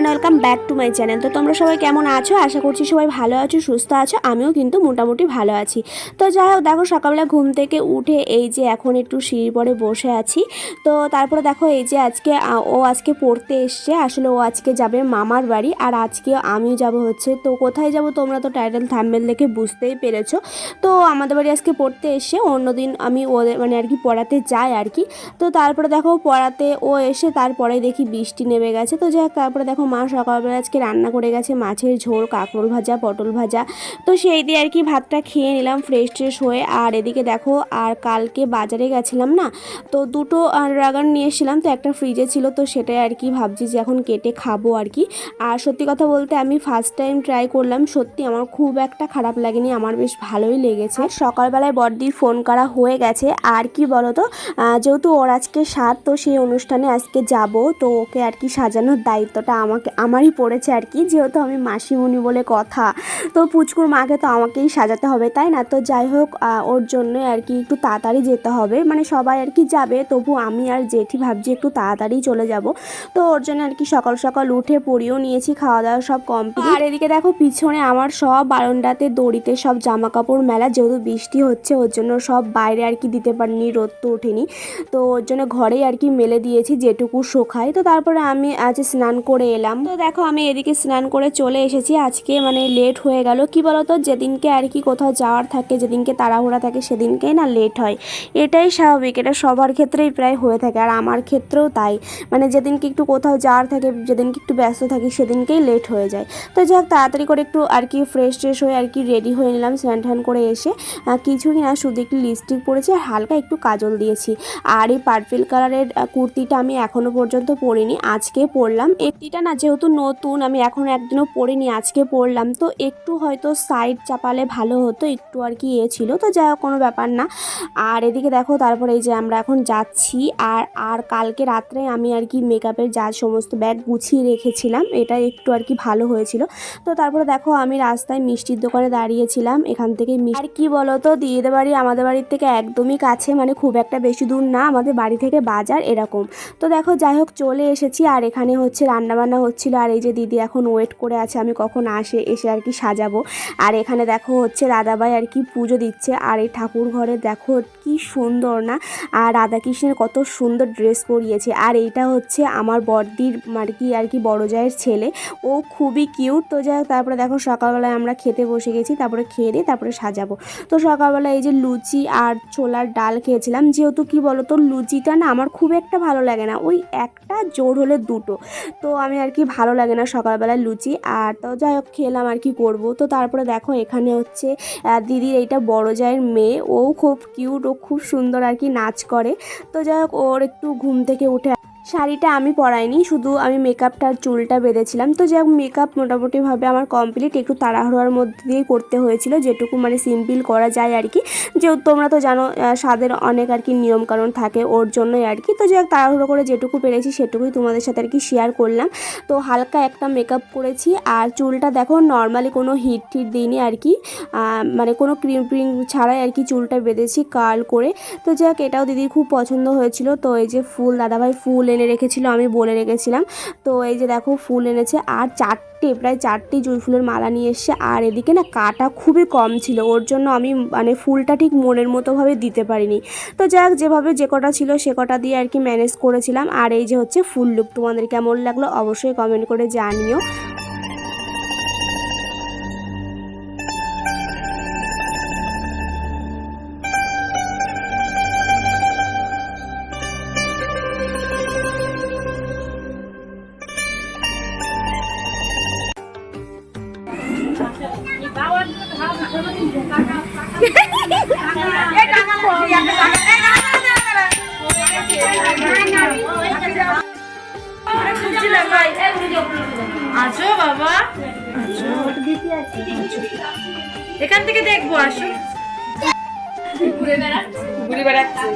And welcome back to my channel তো তোমরা সবাই কেমন আছো? আশা করছি সবাই ভালো আছো, সুস্থ আছো। আমিও কিন্তু মোটামুটি ভালো আছি। তো যাই হোক, দেখো সকালবেলা ঘুম থেকে উঠে এই যে এখন একটু সিঁড়ি পরে বসে আছি। তো তারপরে দেখো এই যে আজকে ও আজকে পড়তে এসছে। আসলে ও আজকে যাবে মামার বাড়ি আর আজকে আমিও যাব হচ্ছে। তো কোথায় যাব তোমরা তো টাইটেল থাম্বেল দেখে বুঝতেই পেরেছ। তো আমাদের বাড়ি আজকে পড়তে এসে অন্যদিন আমি ওদের মানে আর কি পড়াতে যাই আর কি। তো তারপরে দেখো পড়াতে ও এসে তারপরে দেখি বৃষ্টি নেমে গেছে। তো যাই তারপরে দেখো মা সকালবেলা আজকে রান্না করে গেছে মাছের ঝোল, কাঁকরোল ভাজা, পটল ভাজা। তো সেই দিয়ে আর কি ভাতটা খেয়ে নিলাম ফ্রেশ ট্রেশ হয়ে। আর এদিকে দেখো, আর কালকে বাজারে গেছিলাম না, তো দুটো ড্রাগন নিয়ে এসেছিলাম, তো একটা ফ্রিজে ছিল, তো সেটাই আর কি ভাবছি যে এখন কেটে খাব আর কি। আর সত্যি কথা বলতে আমি ফার্স্ট টাইম ট্রাই করলাম, সত্যি আমার খুব একটা খারাপ লাগেনি, আমার বেশ ভালোই লেগেছে। সকালবেলায় বড়দির ফোন করা হয়ে গেছে, আর কি বলতো যেহেতু ওর আজকে সাত, তো সেই অনুষ্ঠানে আজকে যাব, তো ওকে আর কি সাজানোর দায়িত্বটা আমাকে আমারই পড়েছে আর কি, যেহেতু আমি মাসিমণি বলে কথা। তো পুচকুর মাকে তো আমাকেই সাজাতে হবে, তাই না? তো যাই হোক ওর জন্য আর কি একটু তাড়াতাড়ি যেতে হবে। মানে সবাই আর কি যাবে, তবু আমি আর জেঠি ভাবছি একটু তাড়াতাড়ি চলে যাব। তো ওর জন্য আর কি সকাল সকাল উঠে পড়িয়েও নিয়েছি খাওয়া দাওয়া সব কমপ্লিট আর এদিকে দেখো, পিছনে আমার সব বারান্দাতে দড়িতে সব জামা কাপড় মেলা, যেহেতু বৃষ্টি হচ্ছে, ওর জন্য সব বাইরে আর কি দিতে পারিনি, রোদ তো ওঠেনি। তো ওর জন্য ঘরেই আর কি মেলে দিয়েছি যেটুকু শোখায় তো তারপরে আমি আজ স্নান করে এলাম। তো দেখো, আমি এদিকে স্নান করে চলে এসেছি। আজকে মানে লেট হয়ে গেল। কি বলতো, যেদিনকে আর কি কোথাও যাওয়ার থাকে, যেদিনকে তাড়াহুড়া থাকে, সেদিনকেই না লেট হয়। এটাই স্বাভাবিক। এটা সবার ক্ষেত্রেই প্রায় হয়ে থাকে। আর আমার ক্ষেত্রেও তাই। মানে যেদিনকে একটু কোথাও যাওয়ার থাকে, যেদিনকে একটু ব্যস্ত থাকি, সেদিনকেই লেট হয়ে যায়। তো যাই হোক তাড়াতাড়ি করে একটু আর কি ফ্রেশ ট্রেশ হয়ে আর কি রেডি হয়ে নিলাম স্নান টান করে এসে। কিছুই না, শুধু একটু লিপস্টিক পরেছি আর হালকা একটু কাজল দিয়েছি। আর এই পার্পেল কালারের কুর্তিটা আমি এখনও পর্যন্ত পরিনি। আজকে পরলাম। একটিটা না যেহেতু নতুন, আমি এখনও একদিনও পরিনি আজকে পরলাম তো একটু হয়তো সাইড চাপালে ভালো হতো, একটু আর কি এ ছিল। তো যাই কোনো ব্যাপার না। আর এদিকে দেখো, তারপরে এই যে আমরা এখন যাচ্ছি, আর আর কালকে রাত্রে আমি আর কি মেকআপের যা সমস্ত ব্যাগ গুছিয়ে রেখেছিলাম, এটা একটু আর কি ভালো হয়েছিল। তো তারপরে দেখো, আমি রাস্তায় মিষ্টির দোকানে দাঁড়িয়েছিলাম, এখান থেকে আর কি বলো তো দিদিদের বাড়ি আমাদের বাড়ির থেকে একদমই কাছে মানে খুব একটা বেশি দূর না, আমাদের বাড়ি থেকে বাজার এরকম। তো দেখো, যাই হোক, চলে এসেছি, আর এখানে হচ্ছে রান্নাবান্না হচ্ছিল, আর এই যে দিদি এখন ওয়েট করে আছে, আমি কখন আসে, এসে আর কি সাজাবো? আর এখানে দেখো হচ্ছে রাধাবাই আর কি পুজো দিচ্ছে, আর এই ঠাকুর ঘরে দেখো কি সুন্দর না? আর রাধাকৃষ্ণের কত সুন্দর ড্রেস পরিয়েছে। আর এইটা হচ্ছে আমার বড়দির আর কি আর কি বড় জায়ের ছেলে। ও খুবই কিউট তো যাই তারপরে দেখো সকালবেলায় আমরা খেতে বসে গেছি, তারপরে খেয়ে দিয়ে তারপরে সাজাবো। তো সকালবেলা এই যে লুচি আর ছোলার ডাল খেয়েছিলাম, যেহেতু কি বলো তো লুচিটা না আমার খুব একটা ভালো লাগে না। ওই একটা জোর হলে দুটো। তো আমি আর কি ভালো লাগে না সকালবেলায় লুচি। আর তো যাই হোক, খেলাম আর কি করব। তো তারপরে দেখো, এখানে হচ্ছে দিদির এইটা বড় জায়ের মেয়ে। ও খুব কিউট ও খুব সুন্দর আর কি নাচ করে। তো যাই হোক, ওর একটু ঘুম থেকে উঠে শাড়িটা আমি পরাইনি, শুধু আমি মেকআপটা আর চুলটা বেঁধেছিলাম। তো যাই মেকআপ মোটামুটিভাবে আমার কমপ্লিট একটু তাড়াহুড়োর মধ্যে দিয়েই করতে হয়েছিল, যেটুকু মানে সিম্পল করা যায় আর কি। যেহেতু তোমরা তো জানো স্বাদের অনেক আর কি নিয়মকানুন থাকে ওর জন্যই আর কি। তো যাই তাড়াহুড়ো করে যেটুকু পেরেছি, সেটুকুই তোমাদের সাথে আর কি শেয়ার করলাম। তো হালকা একটা মেকআপ করেছি, আর চুলটা দেখো নর্মালি কোনো হিট টিট দিইনি আর কি। মানে কোনো ক্রিম ট্রিম ছাড়াই আর কি চুলটা বেঁধেছি কার্ল করে। তো যাই এটাও দিদির খুব পছন্দ হয়েছিল। তো এই যে ফুল, দাদাভাই ফুল এনে রেখেছিল, আমি বলে রেখেছিলাম। তো এই যে দেখো, ফুল এনেছে। আর চারটে, প্রায় চারটি জুঁই ফুলের মালা নিয়ে এসছে। আর এদিকে না, কাটা খুবই কম ছিল। ওর জন্য আমি মানে ফুলটা ঠিক মনের মতোভাবে দিতে পারিনি। তো যাক, যেভাবে যে কটা ছিল, সে কটা দিয়ে আর কি ম্যানেজ করেছিলাম। আর এই যে হচ্ছে ফুল লুক তোমাদের কেমন লাগল অবশ্যই কমেন্ট করে জানিও। এখান থেকে দেখব আসো। ঘুরে বেড়াচ্ছে। ঘুরে বেড়াচ্ছে।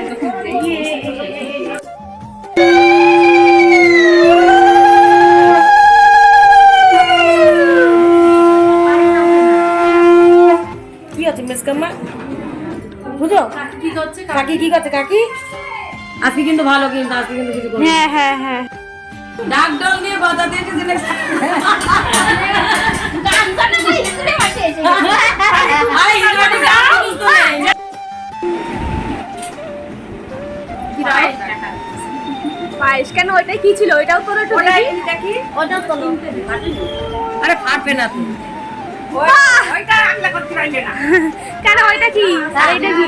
একটুখানি বুঝো কি করছে কাকি? কি করছে কাকি? আজকে কিন্তু ভালো কিন্তু আজকে কিন্তু কিছু হ্যাঁ হ্যাঁ হ্যাঁ। ডাক ডল দিয়ে বাধা দিয়ে দিলে আরে ইনভার্টার গান বুঝতো না কি পায়েস কেন ওইটা কি ছিল? ওইটাও তোর একটু দেখি। ওটা তো আরে ফাটবে না তুমি। কেন ওইটা কি? আর এটা কি?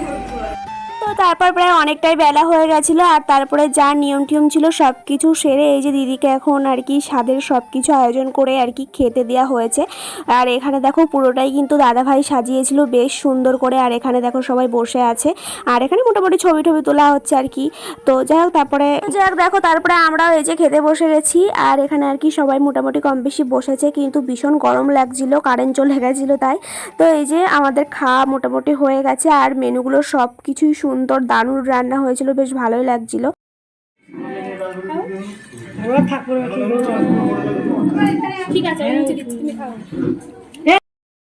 তো তারপর প্রায় অনেকটাই বেলা হয়ে গেছিল আর তারপরে যা নিয়ম টিয়ম ছিল সব কিছু সেরে এই যে দিদিকে এখন আর কি স্বাদের সব কিছু আয়োজন করে আর কি খেতে দেওয়া হয়েছে। আর এখানে দেখো পুরোটাই কিন্তু দাদাভাই সাজিয়েছিল বেশ সুন্দর করে আর এখানে দেখো সবাই বসে আছে। আর এখানে মোটামুটি ছবি টবি তোলা হচ্ছে আর কি। তো যাই হোক, তারপরে যাই হোক, দেখো, তারপরে আমরাও এই যে খেতে বসে গেছি। আর এখানে আর কি সবাই মোটামুটি কম বেশি বসেছে কিন্তু ভীষণ গরম লাগছিল, কারেন্ট চলে গেছিল তাই। তো এই যে আমাদের খাওয়া মোটামুটি হয়ে গেছে আর মেনুগুলো সব কিছুই সুন্দর দারুণ রান্না হয়েছিল বেশ ভালোই লাগছিল। ঠিক আছে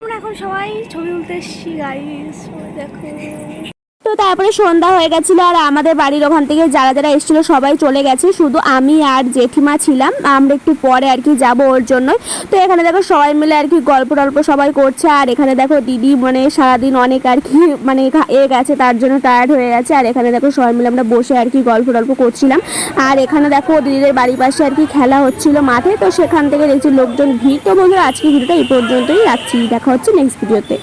আমরা এখন সবাই ছবি তুলতে এসছি গাড়ি দেখো। তো তারপরে সন্ধ্যা হয়ে গেছিল আর আমাদের বাড়ির ওখান থেকে যারা যারা এসেছিল সবাই চলে গেছে। শুধু আমি আর জেঠিমা ছিলাম। আমরা একটু পরে আর কি যাব ওর জন্য তো এখানে দেখো সবাই মিলে আর কি গল্প টল্প সবাই করছে। আর এখানে দেখো দিদি মানে সারাদিন অনেক আর কি মানে এ গেছে, তার জন্য টায়ার্ড হয়ে গেছে। আর এখানে দেখো সবাই মিলে আমরা বসে আর কি গল্প টল্প করছিলাম। আর এখানে দেখো দিদিদের বাড়ির পাশে আর কি খেলা হচ্ছিল মাঠে। তো সেখান থেকে দেখছি লোকজন ভিড়। তো বন্ধুরা আজকে ভিডিওটা এই পর্যন্তই রাখছি। দেখা হচ্ছে নেক্সট ভিডিওতে